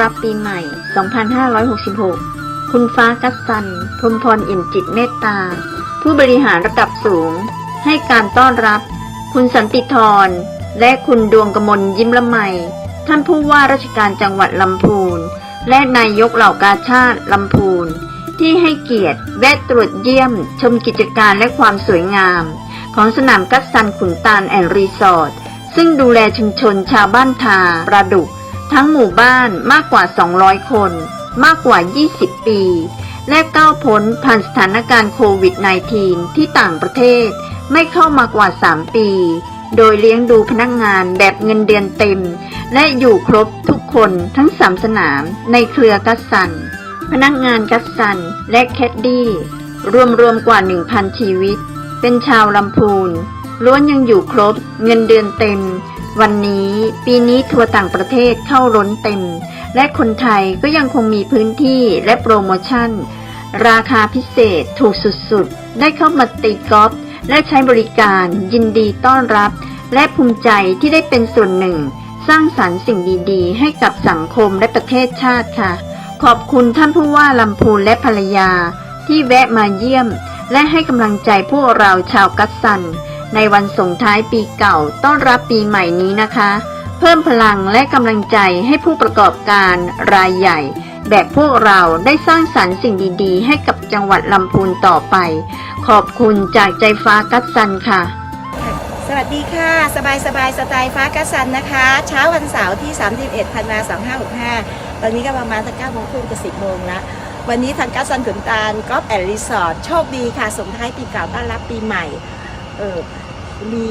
รับปีใหม่ 2566 คุณฟ้ากัสซัน พรมพรอิ่มจิตเมตตา ผู้บริหารระดับสูง ให้การต้อนรับ คุณสันติธร และคุณดวงกมลยิ้มละไม ท่านผู้ว่าราชการจังหวัดลำพูน และนายกเหล่ากาชาติลำพูน ที่ให้เกียรติแวะตรวจเยี่ยม ชมกิจการและความสวยงาม ของสนามกัสซันขุนตาลแอนด์รีสอร์ทซึ่งดูแลชุมชนชาวบ้านทาประดุก ทั้งหมู่บ้านมากกว่า 200 คน มากกว่า 20 ปี และก้าวพ้นผ่านสถานการณ์โควิด -19 ที่ต่างประเทศ ไม่เข้ามากว่า 3 ปี โดยเลี้ยงดูพนักงานแบบเงินเดือนเต็ม และอยู่ครบทุกคนทั้ง3สนามในเครือกัสซัน พนักงานกัสซันและแคดดี้รวมๆกว่า 1,000 ชีวิต เป็นชาวลำพูนล้วนยังอยู่ครบเงินเดือนเต็ม วันนี้ปีนี้ทัวร์ต่างประเทศเข้าล้นเต็ม และคนไทยก็ยังคงมีพื้นที่และโปรโมชั่น ราคาพิเศษถูกสุดๆ ได้เข้ามาตีกอล์ฟและใช้บริการยินดีต้อนรับ และภูมิใจที่ได้เป็นส่วนหนึ่ง สร้างสรรค์สิ่งดีๆ ให้กับสังคมและประเทศชาติค่ะ ขอบคุณท่านผู้ว่าลำพูนและภรรยา ที่แวะมาเยี่ยม และให้กำลังใจพวกเราชาวกัสซัน ในวันส่งท้ายปีเก่าต้อนรับปีใหม่นี้นะคะ เพิ่มพลังและกำลังใจให้ผู้ประกอบการรายใหญ่ แบบพวกเราได้สร้างสรรค์สิ่งดีๆ ให้กับจังหวัดลำพูนต่อไป ขอบคุณจากใจฟ้ากัสซันค่ะสวัสดีค่ะ สบายสบายสไตล์ฟ้ากัสซันนะคะ เช้าวันเสาร์ที่ 31ธันวาคม2565 ตอนนี้ก็ประมาณสัก9โมงครึ่งจะ10โมงละวันนี้ทางกัสซันขุนตาลกอล์ฟแอนด์รีสอร์ทโชคดีค่ะส่งท้ายปีเก่าต้อนรับปีใหม่ เออมี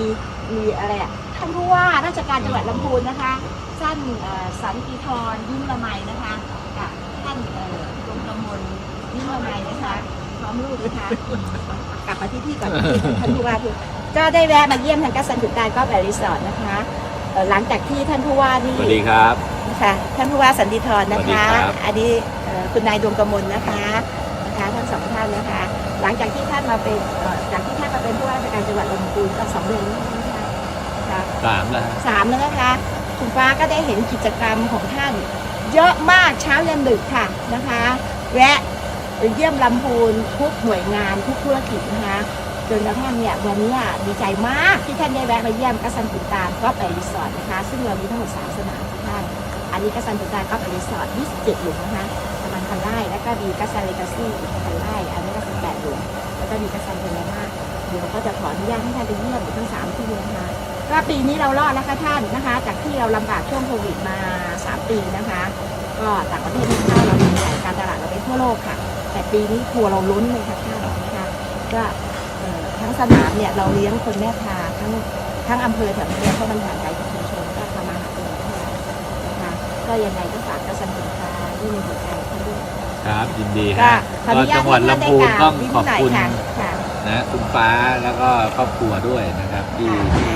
มีอะไรอะท่านผู้ว่าราชการจังหวัดลำพูนนะคะท่านเอ่อสันติธรยิ้มละไมนะคะกับท่านเอ่อดวงกมลยิ้มละไมนะคะพร้อมลูกนะคะกลับมาที่พี่ก่อนท่านผู้ว่าพูดก็ได้แวะมาเยี่ยมทางกัสซันขุนตาลกอล์ฟแอนด์รีสอร์ทนะคะเอ่อหลังจากที่ท่านผู้ว่านี่ สวัสดีครับ ค่ะท่านผู้ว่าสันติธรนะสวัสดีคะ ครับ อันนี้เอ่อคุณนายดวงกมลนะคะ นะคะทั้งสองท่านนะคะ หลังจากที่ท่านมาเป็นเอ่อจากที่ท่านมาเป็นผู้ว่าราชการจังหวัดลำพูนก็สองเดือนแล้วนะคะค่ะสามแล้วฮะสามแล้วนะคะคุณฟ้าก็ได้เห็นกิจกรรมของท่าน เยอะมากเช้ายันดึกค่ะนะคะแวะเยี่ยมลำพูนทุกหน่วยงานทุกธุรกิจนะคะจนกระทั่งเนี่ยวันนี้อะดีใจมากที่ท่านได้แวะมาเยี่ยมกัสซันขุนตาลก็ไปรีสอร์ทนะคะ ซึ่งเรามีทั้งหมดสามสนามค่ะท่านอันนี้กัสซันขุนตาลก็ไปรีสอร์ท27หลุมนะคะ ประมาณพันไร่แล้วก็มีกัสซันเลกาซี่อีกพันไร่อันนี้ก็สิบแปดหลุมแล้วก็มีกัสซันเทนมาเดี๋ยวก็จะขออนุญาตให้ท่านไปเยี่ยมอีกทั้งสามที่เลยนะคะก็ปีนี้เรารอดแล้วค่ะท่านนะคะ จากที่เราลำบากช่วงโควิดมา 3 ปีนะคะ ก็ต่างประเทศไม่เข้าเรามีแผนการตลาดเราไปทั่วโลกค่ะ แต่ปีนี้ทัวเราลุ้นเลยค่ะท่านนะคะก็ทั้งสนามเนี่ยเราเลี้ยงคนแม่พาทั้งทั้งอำเภอแถวนี้เพราะมันห่างไกลจากชุมชนก็ประมาหาตัวเท่าไหร่นะคะก็ยังไงก็ฝากกระสันสิค้า ที่ในหัวใจท่านด้วยครับยินดีก็ฮะขออก็นุญาจัตงหวัดให้ท่านได้ลำพูนกล่าวต้องนิดขอบหน่อยคุณค่ะค่ะ นะคุณฟ้าแล้วก็ครอบครัวด้วยนะครับ ที่ค่ะที่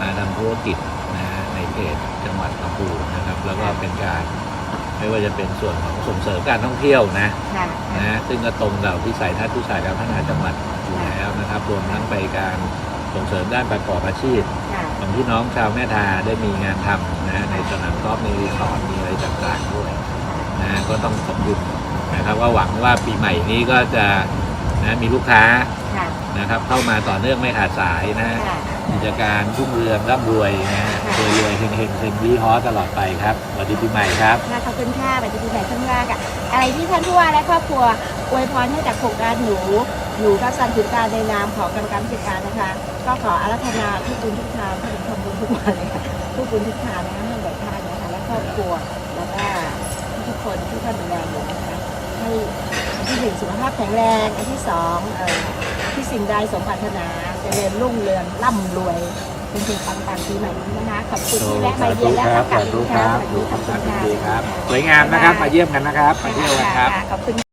มาทำธุรกิจนะในเขตจังหวัดลำพูนนะครับ แล้วก็เป็นการไม่ว่าจะเป็นส่วนของส่งเสริมการท่องเที่ยวนะค่ะนะซึ่งก็ตรงกับวิสัยทัศน์ผู้สายการพัฒนาจังหวัดอยู่แล้วนะครับ รวมทั้งไปการส่งเสริมด้านประกอบอาชีพค่ะของพี่น้องชาวแม่ทาได้มีงานทำนะในสนามกอล์ฟในรีสอร์ทมีอะไรต่างๆด้วย นะก็ต้องขอบคุณนะครับว่าหวังว่าปีใหม่นี้ก็จะนะมีลูกค้าค่ะ นะครับ เข้ามาต่อเนื่องไม่ขาดสายนะ ค่ะ กิจการรุ่งเรืองร่ำรวยนะค่ะรวยรวยๆเฮงเฮงเซงวีฮอตลอดไปครับสวัสดีปีใหม่ครับ ค่ะขอบคุณค่ะไปที่ไหนท่านผู้ว่าค่ะอะไรที่ท่านผู้ว่าและครอบครัวอวยพรให้จากโครงการหนูอยู่กับสันติการในนามของกรรมการผู้จัดการนะคะ ก็ขออารัธนาทุกบุญทุกทานทุกทำบุญทุกวันเลยค่ะทุกบุญทุกทานนะคะให้แด่ท่านนะคะและครอบครัวแล้วก็ทุก คนที่ท่านดูแลอยู่นะคะให้อันที่หนึ่งสุขภาพแข็งแรงอันที่สองเอ่อที่สิ่งใดสมปรารถนาเจริญรุ่งเรืองร่ำรวยเป็นสิ่งปังๆปีใหม่นี้นะคะขอบคุณที่แวะมาเยือนและขอบคุณค่ะสวัสดีขอบคุณค่ะสวยงามนะครับมาเยี่ยมกันนะครับมาเที่ยวกันครับ ขอบคุณ